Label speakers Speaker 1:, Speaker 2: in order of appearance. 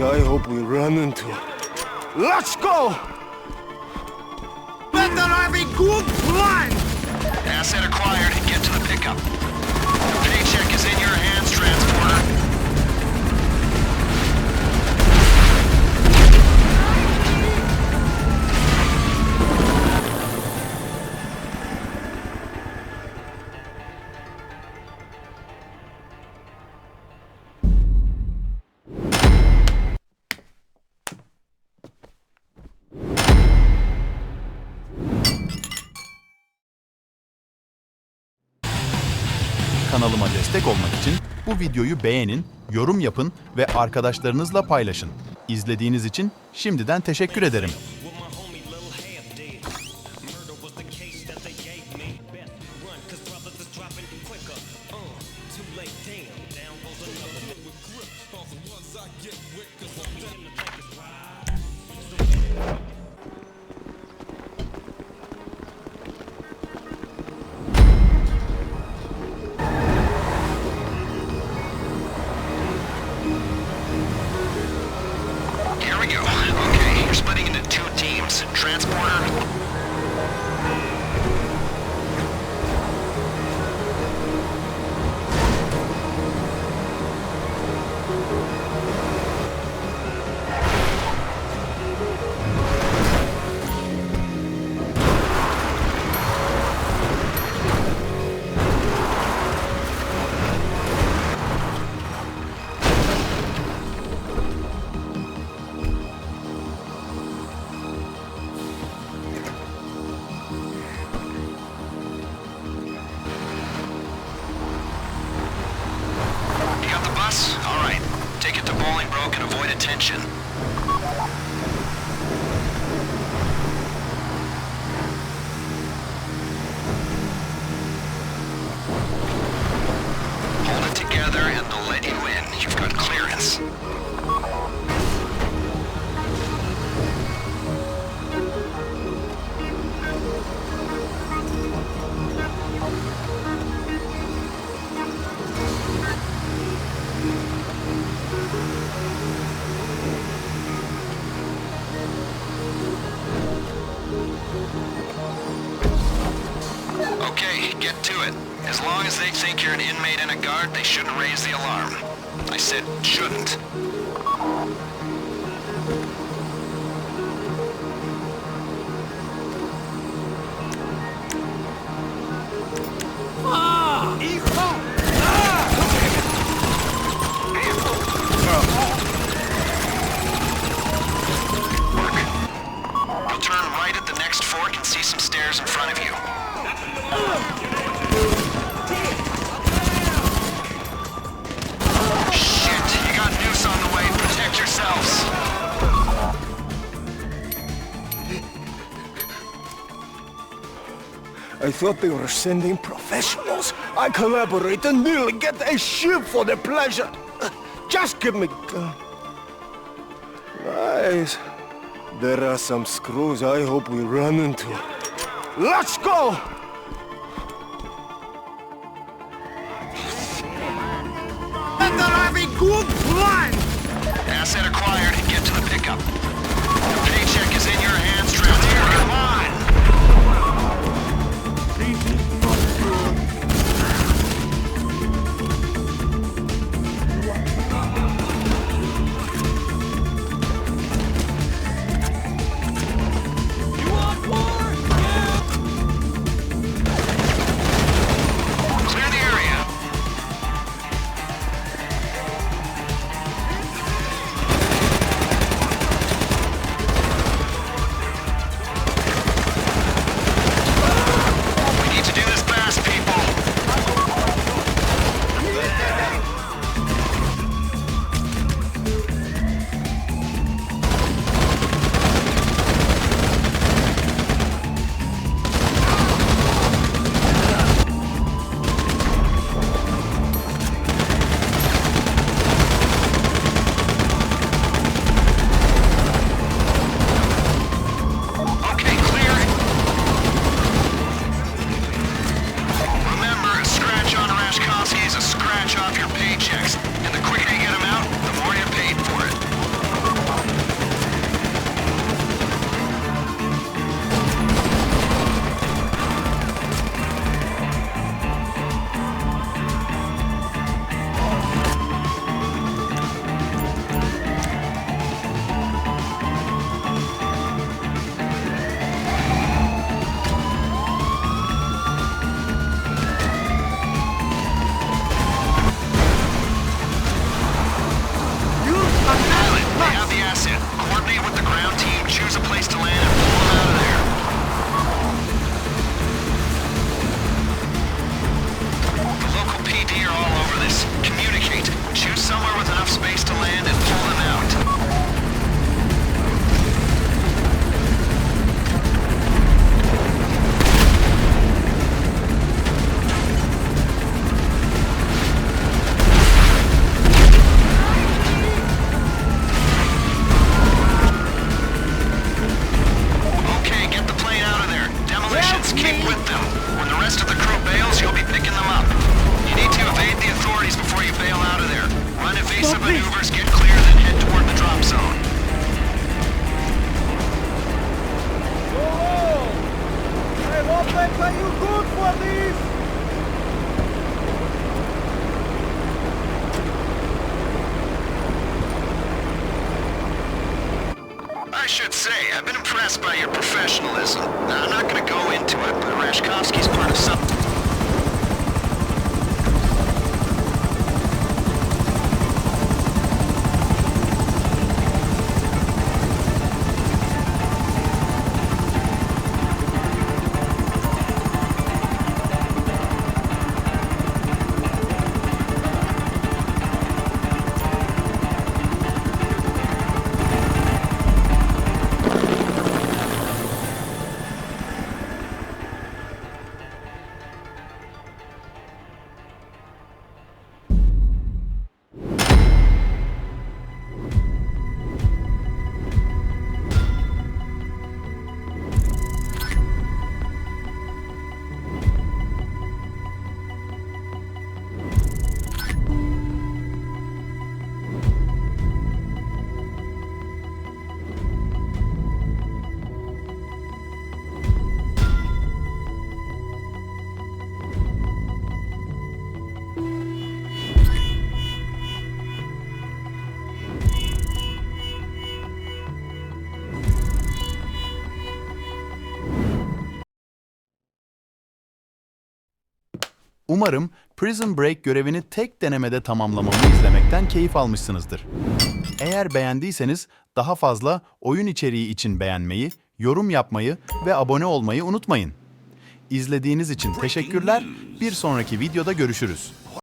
Speaker 1: I hope we run into it. Let's go! Better have a good plan!
Speaker 2: Asset acquired. Get to the pickup. The paycheck is in your hands, transporter.
Speaker 3: kanalıma destek olmak için bu videoyu beğenin, yorum yapın ve arkadaşlarınızla paylaşın. İzlediğiniz için şimdiden teşekkür ederim.
Speaker 2: I get wicked, I'm attention. As long as they think you're an inmate and a guard, they shouldn't raise the alarm. I said shouldn't. You'll turn right at the next fork and see some stairs in front of you.
Speaker 1: I thought they were sending professionals. I collaborate and nearly get a ship for their pleasure. Uh, Just give me... gun. Nice. There are some screws I hope we run into. Let's go! keep with them. When the
Speaker 2: rest of the crew bails, you'll be picking them up. You need to evade the authorities before you bail out of there. Run evasive Stop
Speaker 1: maneuvers, me. get clear, then head toward the drop zone. Whoa!
Speaker 2: I hope I pay you good for this! Say, I've been impressed by your professionalism. Now, I'm not gonna go into it, but Rashkovsky's part of something.
Speaker 3: Umarım Prison Break görevini tek denemede tamamlamamı izlemekten keyif almışsınızdır. Eğer beğendiyseniz daha fazla oyun içeriği için beğenmeyi, yorum yapmayı ve abone olmayı unutmayın. İzlediğiniz için teşekkürler. Bir sonraki videoda görüşürüz.